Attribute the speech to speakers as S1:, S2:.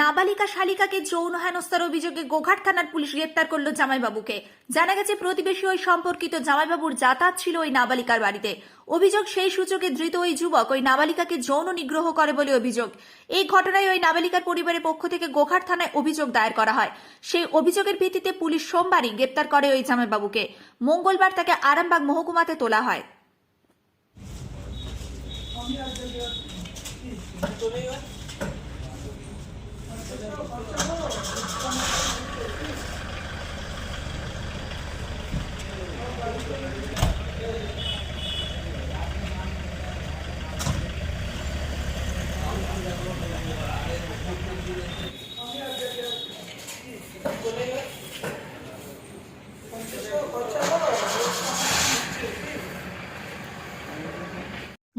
S1: নাবালিকা শালিকাকে যৌন হেনস্থার অভিযোগে গোঘাট থানার পুলিশ গ্রেপ্তার করল জামাইবাবুকে। জানা গেছে, প্রতিবেশী ওই সম্পর্কিত জামাইবাবুর যাতায়াত ছিল ওই নাবালিকার বাড়িতে। অভিযোগ সেই সূচকে ধৃত ওই যুবক ওই নাবালিকাকে যৌন নিগ্রহ করে বলে অভিযোগ। এই ঘটনায় ওই নাবালিকার পরিবারের পক্ষ থেকে গোঘাট থানায় অভিযোগ দায়ের করা হয়। সেই অভিযোগের ভিত্তিতে পুলিশ সোমবারই গ্রেপ্তার করে ওই জামাইবাবুকে। মঙ্গলবার তাকে আরামবাগ মহকুমাতে তোলা হয়। Thank you.